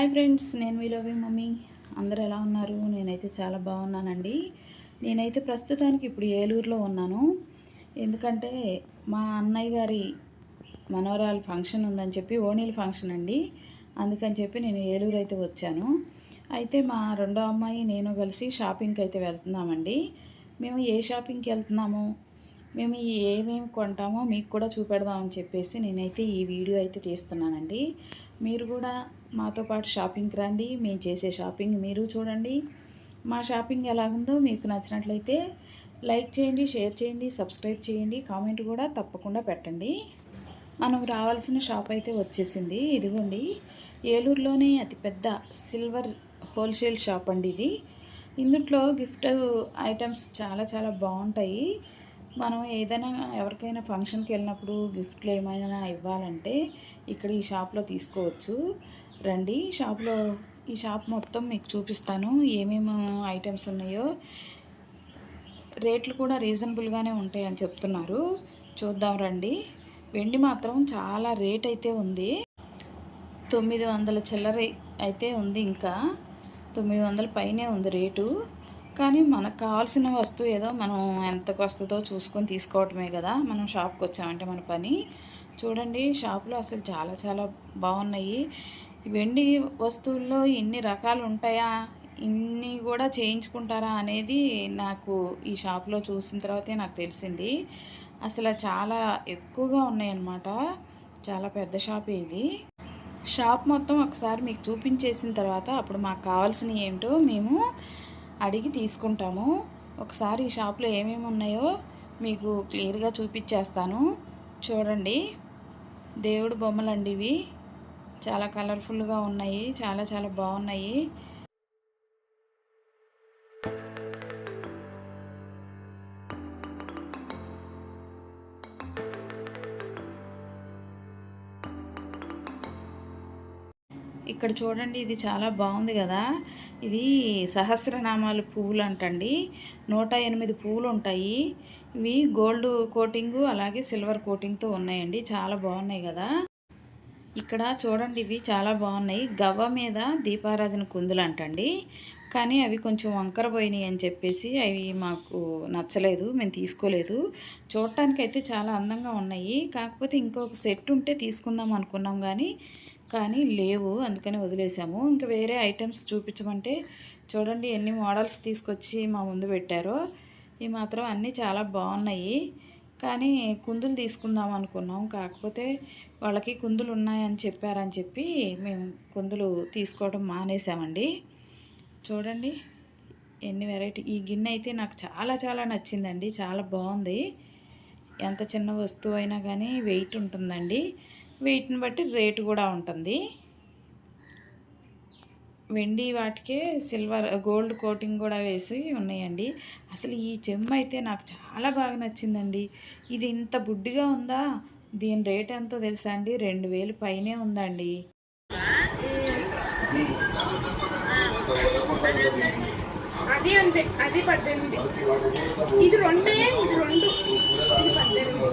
Hi friends నేను మీలోవి mummy. అందరూ ఎలా ఉన్నారు? నేనైతే చాలా బాగున్నానండి. నేనైతే ప్రస్తుతానికి ఇప్పుడు ఏలూరులో ఉన్నాను. ఎందుకంటే మా అన్నయ్య గారి మనవరాలు ఫంక్షన్ ఉందని చెప్పి ఓణీల ఫంక్షన్ అండి. అందుకని చెప్పి నేను ఏలూరు అయితే వచ్చాను. అయితే మా రెండో అమ్మాయి నేను కలిసి షాపింగ్కి అయితే వెళ్తున్నామండి. మేము ఏ షాపింగ్కి వెళ్తున్నాము? మేము ఏమేమి కొంటామో మీకు కూడా చూపెడదామని చెప్పేసి నేనైతే ఈ వీడియో అయితే తీస్తున్నానండి. మీరు కూడా మాతో పాటు షాపింగ్కి రండి మేము చేసే షాపింగ్ మీరు చూడండి. మా షాపింగ్ ఎలాగుందో మీకు నచ్చినట్లయితే లైక్ చేయండి షేర్ చేయండి సబ్స్క్రైబ్ చేయండి కామెంట్ కూడా తప్పకుండా పెట్టండి. మనం రావాల్సిన షాప్ అయితే వచ్చేసింది. ఇదిగోండి ఏలూరులోనే అతిపెద్ద సిల్వర్ హోల్సేల్ షాప్ అండి ఇది. ఇందుట్లో గిఫ్ట్ ఐటమ్స్ చాలా చాలా బాగుంటాయి. మనం ఏదైనా ఎవరికైనా ఫంక్షన్కి వెళ్ళినప్పుడు గిఫ్ట్లు ఏమైనా ఇవ్వాలంటే ఇక్కడ ఈ షాప్లో తీసుకోవచ్చు. రండి షాప్లో ఈ షాప్ మొత్తం మీకు చూపిస్తాను. ఏమేమి ఐటమ్స్ ఉన్నాయో. రేట్లు కూడా రీజనబుల్గానే ఉంటాయని చెప్తున్నారు. చూద్దాం రండి. వెండి మాత్రం చాలా రేట్ అయితే ఉంది. తొమ్మిది వందల చిల్లర అయితే ఉంది ఇంకా. తొమ్మిది వందల పైనే ఉంది రేటు. కానీ మనకు కావాల్సిన వస్తువు ఏదో మనం ఎంతకు వస్తుందో చూసుకొని తీసుకోవటమే కదా. మనం షాప్కి వచ్చామంటే మన పని. చూడండి షాప్లో అసలు చాలా చాలా బాగున్నాయి. వెండి వస్తువుల్లో ఇన్ని రకాలు ఉంటాయా? ఇన్ని కూడా చేయించుకుంటారా అనేది నాకు ఈ షాప్లో చూసిన తర్వాతే నాకు తెలిసింది. అసలు చాలా ఎక్కువగా ఉన్నాయన్నమాట. చాలా పెద్ద షాప్ ఇది. షాప్ మొత్తం ఒకసారి మీకు చూపించేసిన తర్వాత అప్పుడు మాకు కావాల్సినవి ఏమిటో మేము అడిగి తీసుకుంటాము. ఒకసారి ఈ షాప్లో ఏమేమి ఉన్నాయో మీకు క్లియర్గా చూపించేస్తాను. చూడండి. దేవుడు బొమ్మలండి ఇవి. చాలా కలర్ఫుల్గా ఉన్నాయి. చాలా చాలా బాగున్నాయి. ఇక్కడ చూడండి ఇది చాలా బాగుంది కదా. ఇది సహస్రనామాలు పువ్వులు అంటండి నూట ఎనిమిది పువ్వులు ఉంటాయి ఇవి గోల్డ్ కోటింగ్ అలాగే సిల్వర్ కోటింగ్తో ఉన్నాయండి. చాలా బాగున్నాయి కదా. ఇక్కడ చూడండి ఇవి చాలా బాగున్నాయి. గవ్వ మీద దీపారాజన కుందులు అంటండి కానీ అవి కొంచెం వంకర పోయినాయి అని చెప్పేసి అవి మాకు నచ్చలేదు మేము తీసుకోలేదు. చూడటానికి అయితే చాలా అందంగా ఉన్నాయి. కాకపోతే ఇంకొక సెట్ ఉంటే తీసుకుందాం అనుకున్నాం కానీ కానీ లేవు అందుకని వదిలేసాము. ఇంకా వేరే ఐటమ్స్ చూపించమంటే చూడండి ఎన్ని మోడల్స్ తీసుకొచ్చి మా ముందు పెట్టారో. ఈ మాత్రం అన్నీ చాలా బాగున్నాయి. కానీ కుందులు తీసుకుందాం అనుకున్నాం. కాకపోతే వాళ్ళకి కుందులు ఉన్నాయని చెప్పారని చెప్పి మేము కుందులు తీసుకోవడం మానేసామండి. చూడండి ఎన్ని వెరైటీ ఈ గిన్నె అయితే నాకు చాలా చాలా నచ్చిందండి. చాలా బాగుంది. ఎంత చిన్న వస్తువు అయినా కానీ వెయిట్ ఉంటుందండి. వీటిని బట్టి రేటు కూడా ఉంటుంది. వెండి వాటికే సిల్వర్ గోల్డ్ కోటింగ్ కూడా వేసి ఉన్నాయండి. అసలు ఈ చెమ్మ అయితే నాకు చాలా బాగా నచ్చిందండి. ఇది ఇంత బుడ్డిగా ఉందా? దీని రేట్ ఎంతో తెలుసా అండి? రెండు వేలు పైనే ఉందండి. అది అంతే అది పద్దెనిమిది. ఇది రెండే ఇది రెండు ఇది పద్దెనిమిది.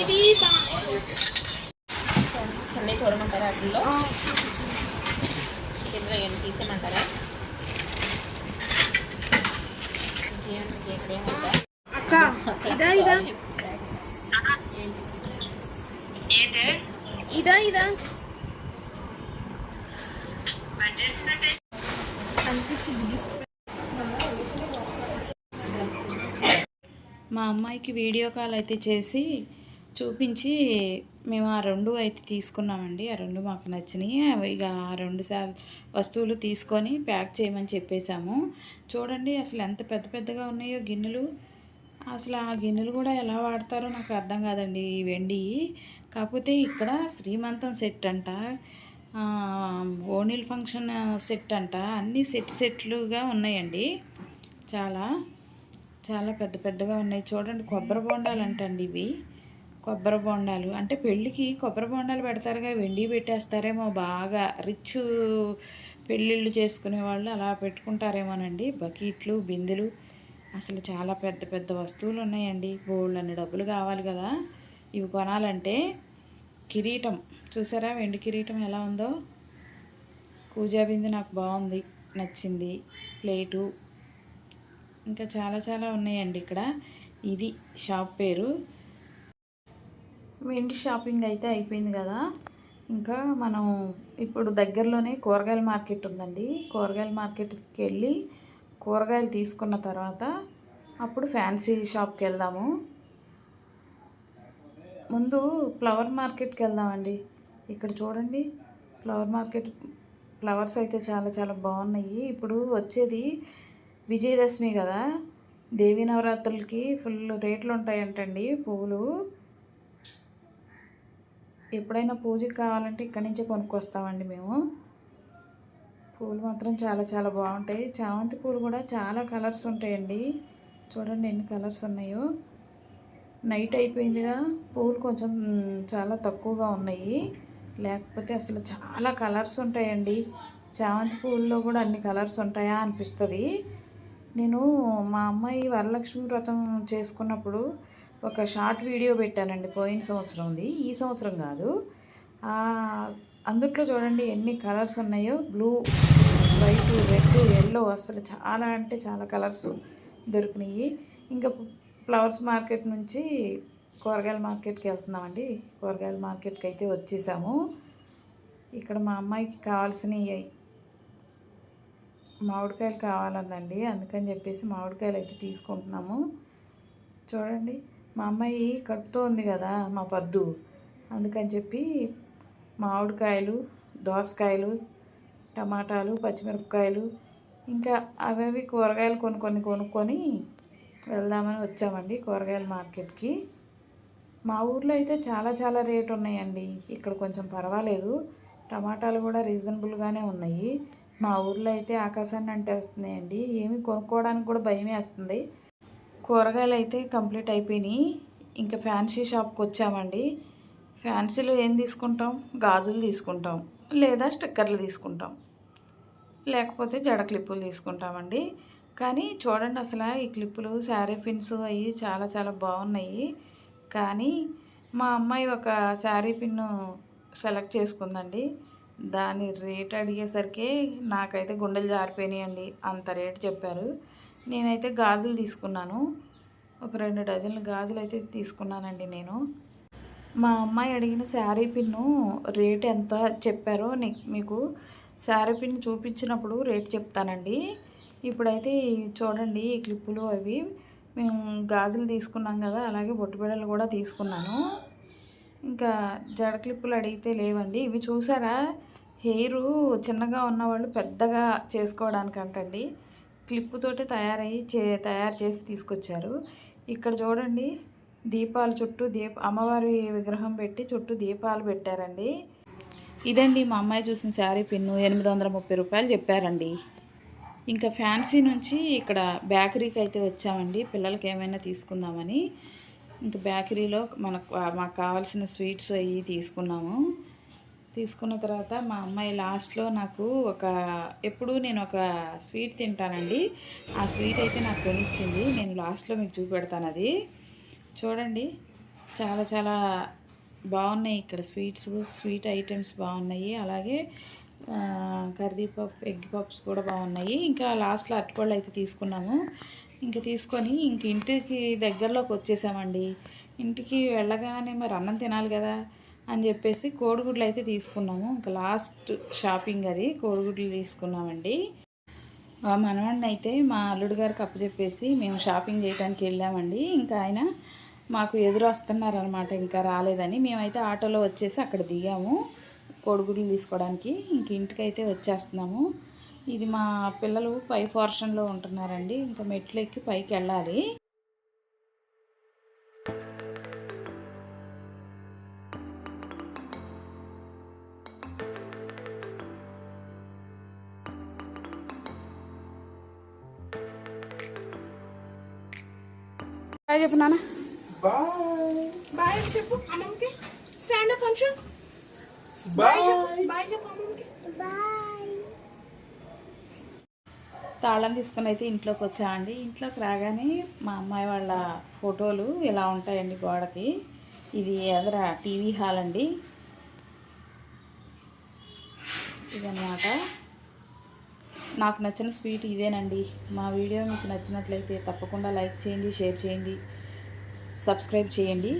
ఇది బా- చెన్నై చూడమంటారా అట్లలో ఇందులో ఏం తీసేయమంటారా ఇంకేం- ఇక్కడ ఏముందా ఇదా ఇదా. మా అమ్మాయికి వీడియో కాల్ అయితే చేసి చూపించి మేము ఆ రెండు అయితే తీసుకున్నామండి. ఆ రెండు మాకు నచ్చినాయి. ఇక ఆ రెండు సా వస్తువులు తీసుకొని ప్యాక్ చేయమని చెప్పేశాము. చూడండి అసలు ఎంత పెద్ద పెద్దగా ఉన్నాయో గిన్నెలు. అసలు ఆ గిన్నెలు కూడా ఎలా వాడతారో నాకు అర్థం కాదండి ఈ వెండి. కాకపోతే ఇక్కడ శ్రీమంతం సెట్ అంట ఓనిల్ ఫంక్షన్ సెట్ అంట అన్నీ సెట్ సెట్లుగా ఉన్నాయండి. చాలా చాలా పెద్ద పెద్దగా ఉన్నాయి. చూడండి కొబ్బరి బొండాలు అంటండి ఇవి. కొబ్బరి బొండాలు. అంటే పెళ్ళికి కొబ్బరి బొండాలు పెడతారుగా వెండి పెట్టేస్తారేమో బాగా. రిచ్ పెళ్ళిళ్ళు చేసుకునే వాళ్ళు అలా పెట్టుకుంటారేమోనండి. బకెట్లు బిందెలు అసలు చాలా పెద్ద పెద్ద వస్తువులు ఉన్నాయండి బోల్డ్ అన్ని డబ్బులు కావాలి కదా. ఇవి కొనాలంటే కిరీటం. చూసారా వెండి కిరీటం ఎలా ఉందో? కూజా బిందె నాకు బాగుంది నచ్చింది. ప్లేటు. ఇంకా చాలా చాలా ఉన్నాయండి ఇక్కడ. ఇది షాప్ పేరు. వెండి షాపింగ్ అయితే అయిపోయింది కదా. ఇంకా మనం ఇప్పుడు దగ్గరలోనే కూరగాయల మార్కెట్ ఉందండి. కూరగాయల మార్కెట్కి వెళ్ళి కూరగాయలు తీసుకున్న తర్వాత అప్పుడు ఫ్యాన్సీ షాప్కి వెళ్దాము ముందు ఫ్లవర్ మార్కెట్కి వెళ్దామండి ఇక్కడ చూడండి ఫ్లవర్ మార్కెట్ ఫ్లవర్స్ అయితే చాలా చాలా బాగున్నాయి. ఇప్పుడు వచ్చేది విజయదశమి కదా దేవీ నవరాత్రులకి ఫుల్ రేట్లు ఉంటాయంటండి పువ్వులు. ఎప్పుడైనా పూజకి కావాలంటే ఇక్కడి నుంచే కొనుక్కొస్తామండి మేము. పూలు మాత్రం చాలా చాలా బాగుంటాయి. చామంతి పూలు కూడా చాలా కలర్స్ ఉంటాయండి. చూడండి ఎన్ని కలర్స్ ఉన్నాయో. నైట్ అయిపోయిందిగా. పూలు కొంచెం చాలా తక్కువగా ఉన్నాయి. లేకపోతే అసలు చాలా కలర్స్ ఉంటాయండి. చామంతి పూల్లో కూడా అన్ని కలర్స్ ఉంటాయా అనిపిస్తుంది. నేను మా అమ్మాయి వరలక్ష్మి వ్రతం చేసుకున్నప్పుడు ఒక షార్ట్ వీడియో పెట్టానండి పోయిన సంవత్సరంది. ఈ సంవత్సరం కాదు. అందుట్లో చూడండి ఎన్ని కలర్స్ ఉన్నాయో. బ్లూ వైట్ రెడ్ ఎల్లో అసలు చాలా అంటే చాలా కలర్స్ దొరికినాయి. ఇంకా ఫ్లవర్స్ మార్కెట్ నుంచి కూరగాయల మార్కెట్కి వెళ్తున్నామండి. కూరగాయల మార్కెట్కి అయితే వచ్చేసాము. ఇక్కడ మా అమ్మాయికి కావాల్సినవి మామిడికాయలు కావాలందండి అందుకని చెప్పేసి మామిడికాయలు అయితే తీసుకుంటున్నాము. చూడండి మా అమ్మాయి కడుపుతో ఉంది కదా మా పద్దు. అందుకని చెప్పి మామిడికాయలు దోసకాయలు టమాటాలు పచ్చిమిరపకాయలు ఇంకా అవి కూరగాయలు కొన్ని కొన్ని కొనుక్కొని వెళ్దామని వచ్చామండి కూరగాయల మార్కెట్కి. మా ఊర్లో అయితే చాలా చాలా రేటు ఉన్నాయండి. ఇక్కడ కొంచెం పర్వాలేదు. టమాటాలు కూడా రీజనబుల్గానే ఉన్నాయి. మా ఊర్లో అయితే ఆకాశాన్ని అంటేస్తున్నాయండి. ఏమి కొనుక్కోవడానికి కూడా భయం వేస్తుంది. కూరగాయలు అయితే కంప్లీట్ అయిపోయినాయి. ఇంకా ఫ్యాన్సీ షాప్కి వచ్చామండి. ఫ్యాన్సీలో ఏం తీసుకుంటాం? గాజులు తీసుకుంటాం. లేదా స్టిక్కర్లు తీసుకుంటాం. లేకపోతే జడ క్లిప్పులు తీసుకుంటామండి. కానీ చూడండి అసలు ఈ క్లిప్పులు శారీ పిన్స్ అవి చాలా చాలా బాగున్నాయి. కానీ మా అమ్మాయి ఒక శారీ పిన్ను సెలెక్ట్ చేసుకుందండి. దాని రేట్ అడిగేసరికి నాకైతే గుండెలు జారిపోయినాయండి. అంత రేట్ చెప్పారు. నేనైతే గాజులు తీసుకున్నాను. ఒక రెండు డజన్లు గాజులు అయితే తీసుకున్నానండి నేను. మా అమ్మాయి అడిగిన శారీ పిన్ను రేట్ ఎంత చెప్పారో నీ- మీకు శారీ పిన్ చూపించినప్పుడు రేట్ చెప్తానండి. ఇప్పుడైతే చూడండి ఈ క్లిప్పులు అవి. మేము గాజులు తీసుకున్నాం కదా అలాగే బొట్టుబిడలు కూడా తీసుకున్నాను. ఇంకా జడ క్లిప్పులు అడిగితే లేవండి. ఇవి చూసారా? హెయిర్ చిన్నగా ఉన్నవాళ్ళు పెద్దగా చేసుకోవడానికి అంటండి క్లిప్పుతోటి తయారయ్యి చే తయారు చేసి తీసుకొచ్చారు. ఇక్కడ చూడండి. దీపాలు చుట్టూ దీప అమ్మవారి విగ్రహం పెట్టి చుట్టూ దీపాలు పెట్టారండి. ఇదండి మా అమ్మాయి చూసిన శారీ పిన్ను ఎనిమిది వందల ముప్పై రూపాయలు చెప్పారండి. ఇంకా ఫ్యాన్సీ నుంచి ఇక్కడ బేకరీకి అయితే వచ్చామండి. పిల్లలకి ఏమైనా తీసుకుందామని. ఇంకా బేకరీలో మనకు మాకు కావాల్సిన స్వీట్స్ అవి తీసుకున్నాము. తీసుకున్న తర్వాత మా అమ్మాయి లాస్ట్లో నాకు ఒక ఎప్పుడు నేను ఒక స్వీట్ తింటానండి. ఆ స్వీట్ అయితే నాకు కొనిచ్చింది. నేను లాస్ట్లో మీకు చూపెడతాను అది. చూడండి. చాలా చాలా బాగున్నాయి ఇక్కడ స్వీట్స్. స్వీట్ ఐటమ్స్ బాగున్నాయి. అలాగే కర్రీపప్పు ఎగ్ పప్స్ కూడా బాగున్నాయి. ఇంకా లాస్ట్లో అరటిపళ్ళు అయితే తీసుకున్నాము. ఇంకా తీసుకొని ఇంక ఇంటికి దగ్గరలోకి వచ్చేసామండి. ఇంటికి వెళ్ళగానే మరి అన్నం తినాలి కదా అని చెప్పేసి కోడిగుడ్లు అయితే తీసుకున్నాము. ఇంకా లాస్ట్ షాపింగ్ అది. కోడిగుడ్లు తీసుకున్నామండి. మా మనవాడిని అయితే మా అల్లుడు గారికి అప్పచెప్పేసి మేము షాపింగ్ చేయడానికి వెళ్ళామండి. ఇంకా ఆయన మాకు ఎదురు వస్తున్నారనమాట ఇంకా రాలేదని. మేమైతే ఆటోలో వచ్చేసి అక్కడ దిగాము. కోడిగుడ్లు తీసుకోవడానికి ఇంక ఇంటికైతే వచ్చేస్తున్నాము. ఇది మా పిల్లలు పై పోర్షన్లో ఉంటున్నారండి. ఇంకా మెట్లు ఎక్కి పైకి వెళ్ళాలి. చెప్పు నాన్న. బాయ్ బాయ్ చెప్పు అమ్మమ్మకి. Stand up function bye bye చెప్పు బాయ్ చెప్పు అమ్మమ్మకి. తాళం తీసుకుని అయితే ఇంట్లోకి వచ్చా అండి. ఇంట్లోకి రాగానే మా అమ్మాయి వాళ్ళ ఫోటోలు ఇలా ఉంటాయండి గోడకి. ఇది ఎదర టీవీ హాల్ అండి. ఇదన్నమాట. నాకు నచ్చిన స్వీట్ ఇదేనండి. మా వీడియో మీకు నచ్చినట్లయితే తప్పకుండా లైక్ చేయండి షేర్ చేయండి. సబ్స్క్రైబ్ చేయండి.